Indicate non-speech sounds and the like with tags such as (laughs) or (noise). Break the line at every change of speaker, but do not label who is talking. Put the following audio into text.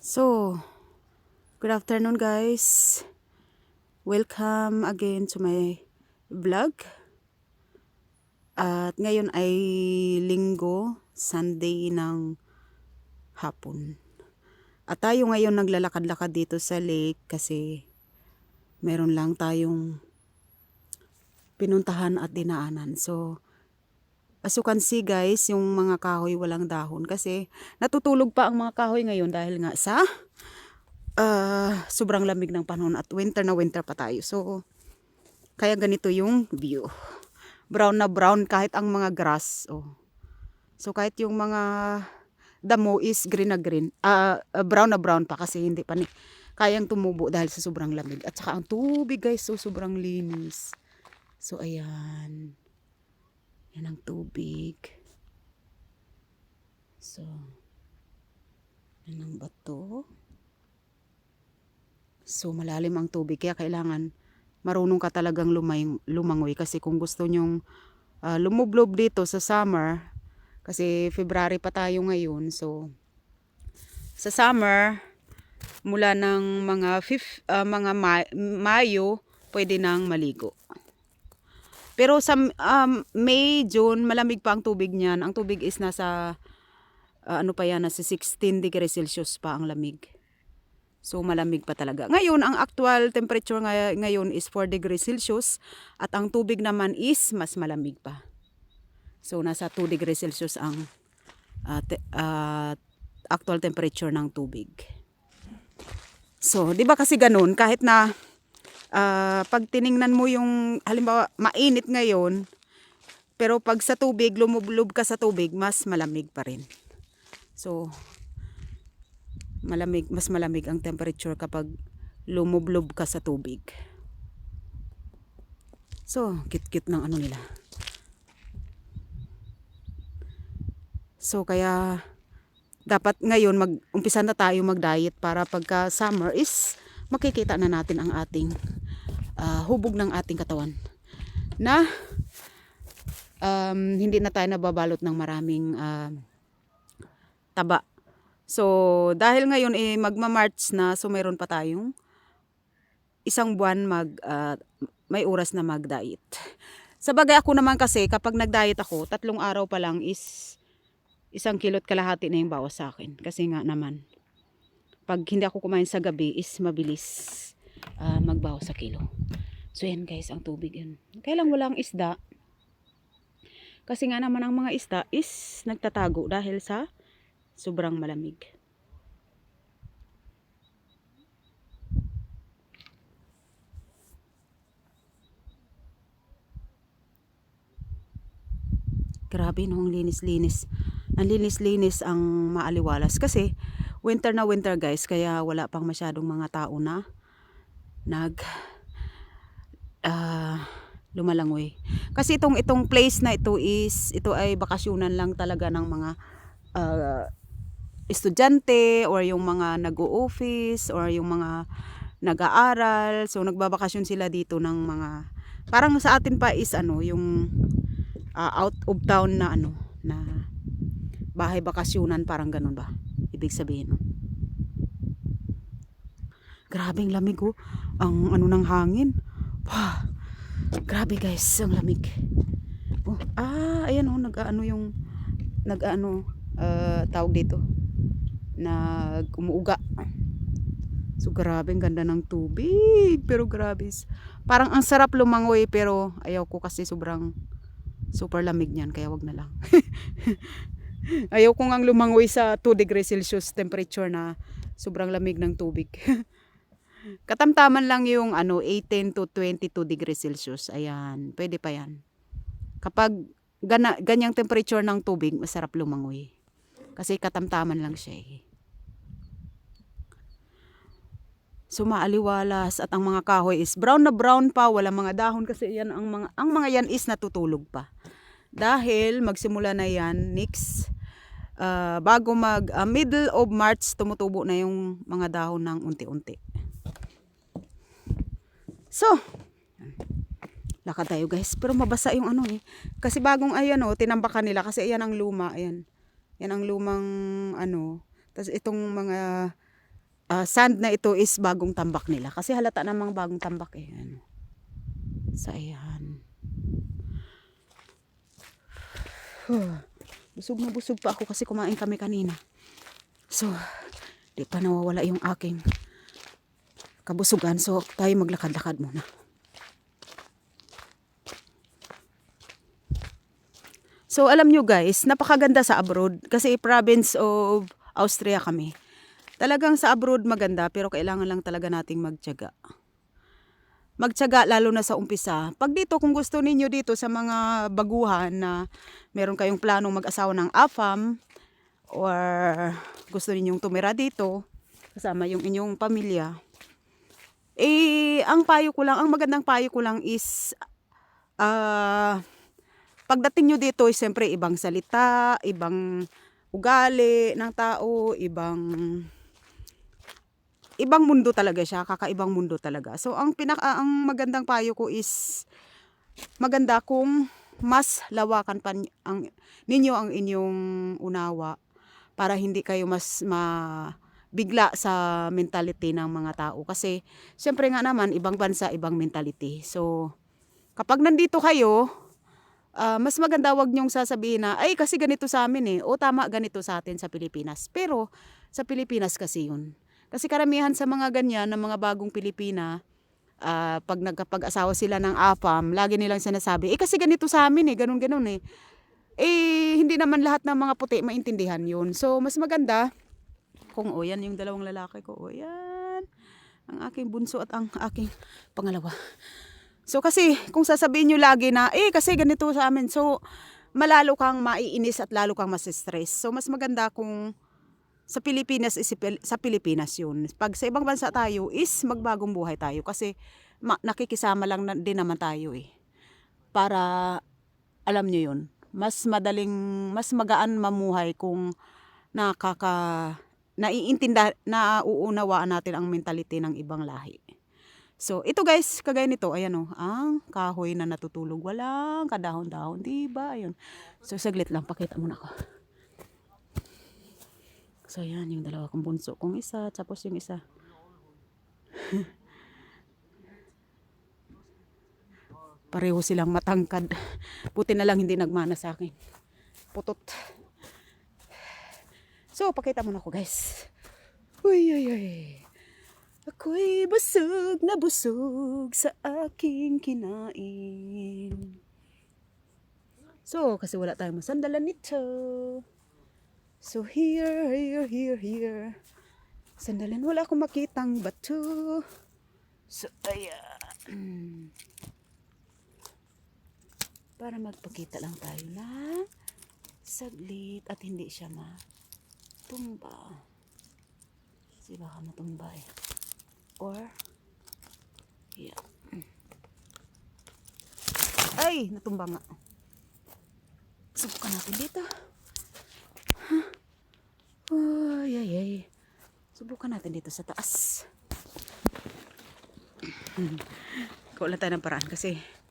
So, good afternoon guys. Welcome again to my vlog. At ngayon ay linggo, Sunday ng hapon. At tayo ngayon naglalakad-lakad dito sa lake kasi meron lang tayong pinuntahan at dinaanan. So, can see guys, yung mga kahoy walang dahon kasi natutulog pa ang mga kahoy ngayon dahil nga sa ah, sobrang lamig ng panahon at winter na winter pa tayo. So, kaya ganito yung view. Brown na brown kahit ang mga grass. Oh. So, kahit yung mga damo is green na green. ah, brown na brown pa kasi hindi pa ni kayang tumubo dahil sa sobrang lamig. At saka ang tubig guys, so sobrang linis. So, ayan. Yan ang tubig. So, yan ang bato. So, malalim ang tubig. Kaya kailangan marunong ka talagang lumay, lumangoy. Kasi kung gusto nyong uh, lumublob dito sa summer, kasi February pa tayo ngayon. So, sa summer, mula ng mga, fif, uh, mga Ma- Mayo, pwede nang maligo. Pero sa um, May, June, malamig pa ang tubig niyan. Ang tubig is nasa, uh, ano pa yan, nasa 16 degrees Celsius pa ang lamig. So malamig pa talaga. Ngayon, ang actual temperature ngay- ngayon is 4 degrees Celsius at ang tubig naman is mas malamig pa. So nasa 2 degrees Celsius ang uh, te- uh, actual temperature ng tubig. So, 'di ba kasi ganun kahit na ah, pag tiningnan mo yung halimbawa mainit ngayon pero pag sa tubig lumublob ka sa tubig mas malamig pa rin. So malamig mas malamig ang temperature kapag lumublob ka sa tubig. So kit-kit ng ano nila. So kaya dapat ngayon mag umpisa na tayo mag-diet para pagka summer is makikita na natin ang ating ah, hubog ng ating katawan na um, hindi na tayo nababalot ng maraming ah, taba. So, dahil ngayon eh, magma-March na, so mayroon pa tayong isang buwan mag, ah, may oras na mag-diet. Sa bagay ako naman kasi, kapag nag-diet ako, tatlong araw pa lang is isang kilot kalahati na yung bawas sa akin. Kasi nga naman, pag hindi ako kumain sa gabi is mabilis ah, magbawas sa kilo. So yan guys, ang tubig yun. Kaya lang walang isda. Kasi nga naman ang mga isda is nagtatago dahil sa sobrang malamig. Grabe no, ang linis-linis. Ang linis-linis ang maaliwalas kasi winter na winter guys kaya wala pang masyadong mga tao na nag ah lumalangoy. Kasi itong itong place na ito is ito ay bakasyonan lang talaga ng mga ah, estudyante or yung mga nag-o-office or yung mga nag-aaral. So nagbabakasyon sila dito ng mga parang sa atin pa is ano yung ah, out of town na ano na bahay bakasyonan parang ganun ba ibig sabihin nun? Grabing lamig oh. Ang ano ng hangin. Wah, grabe guys ang lamig. Oh, ah ayan oh nag-ano yung nag-ano ah, tawag dito. Nag umuuga so grabe ang ganda ng tubig. Pero grabe parang ang sarap lumangoy pero ayaw ko kasi sobrang super lamig niyan kaya wag na lang (laughs) ayaw ko ngang lumangoy sa 2 degrees Celsius temperature na sobrang lamig ng tubig (laughs) katamtaman lang yung ano 18 to 22 degrees Celsius ayan pwede pa yan kapag gana, ganyang temperature ng tubig masarap lumangoy kasi katamtaman lang siya eh. So maaliwalas at ang mga kahoy is brown na brown pa, wala mga dahon kasi yan ang mga ang mga yan is natutulog pa. Dahil magsimula na yan next ah, bago mag ah, middle of March tumutubo na yung mga dahon ng unti-unti. So, lakad tayo guys. Pero mabasa yung ano eh. Kasi bagong ayan oh, tinambakan nila kasi ayan ang luma, ayan. Yan ang lumang ano. Tapos itong mga ah, sand na ito is bagong tambak nila. Kasi halata namang bagong tambak eh. Ano. So, ayan. Huh. Busog na busog pa ako kasi kumain kami kanina. So, di pa nawawala yung aking kabusugan. So, tayo maglakad-lakad muna. So, alam nyo guys, napakaganda sa abroad. Kasi province of Austria kami. Talagang sa abroad maganda, pero kailangan lang talaga nating magtyaga. Magtyaga lalo na sa umpisa. Pag dito, kung gusto ninyo dito sa mga baguhan na meron kayong planong mag-asawa ng AFAM, or gusto ninyong tumira dito, kasama yung inyong pamilya, eh, ang payo ko lang, ang magandang payo ko lang is, ah, pagdating nyo dito, eh, siyempre, ibang salita, ibang ugali ng tao, ibang ibang mundo talaga siya, kakaibang mundo talaga. So ang pinaka ang magandang payo ko is maganda kung mas lawakan pa ang ninyo ang inyong unawa para hindi kayo mas ma bigla sa mentality ng mga tao kasi siyempre nga naman ibang bansa ibang mentality. So kapag nandito kayo ah, mas maganda wag niyong sasabihin na ay kasi ganito sa amin eh o tama ganito sa atin sa Pilipinas. Pero sa Pilipinas kasi yun. Kasi karamihan sa mga ganyan, ng mga bagong Pilipina, ah, pag nagkapag-asawa sila ng AFAM, lagi nilang sinasabi, eh kasi ganito sa amin eh, ganun ganun eh. Eh, hindi naman lahat ng mga puti maintindihan yun. So, mas maganda, kung o yan yung dalawang lalaki ko, o yan, ang aking bunso at ang aking pangalawa. So, kasi kung sasabihin nyo lagi na, eh kasi ganito sa amin, so, malalo kang maiinis at lalo kang masistress. So, mas maganda kung sa Pilipinas is sa Pilipinas yun. Pag sa ibang bansa tayo is magbagong buhay tayo kasi ma- nakikisama lang na, din naman tayo eh. Para alam nyo yun, mas madaling, mas magaan mamuhay kung nakaka, naiintinda, nauunawaan natin ang mentality ng ibang lahi. So, ito guys, kagaya nito, ayan o, ang kahoy na natutulog, walang kadahon-dahon, di? Ayun. So, saglit lang, pakita muna ko. So, yan, yung dalawa kong bunso kong isa, tapos yung isa. (laughs) Pareho silang matangkad. Puti na lang hindi nagmana sa akin. Putot. So, pakita mo na ako, guys. Uy, uy, uy. Ako'y busog na busog sa aking kinain. So, kasi wala tayong masandalan nito. So here, here, here, here. Sandalan, wala akong makitang bato. So, ayan. Para magpakita lang tayo na saglit at hindi siya matumba. Kasi baka matumba eh. Or, yeah. Ay, natumba nga. Subukan natin dito. Ay, ay, ay. Subukan natin dito sa taas. (clears throat) Ikaw lang tayo ng paraan kasi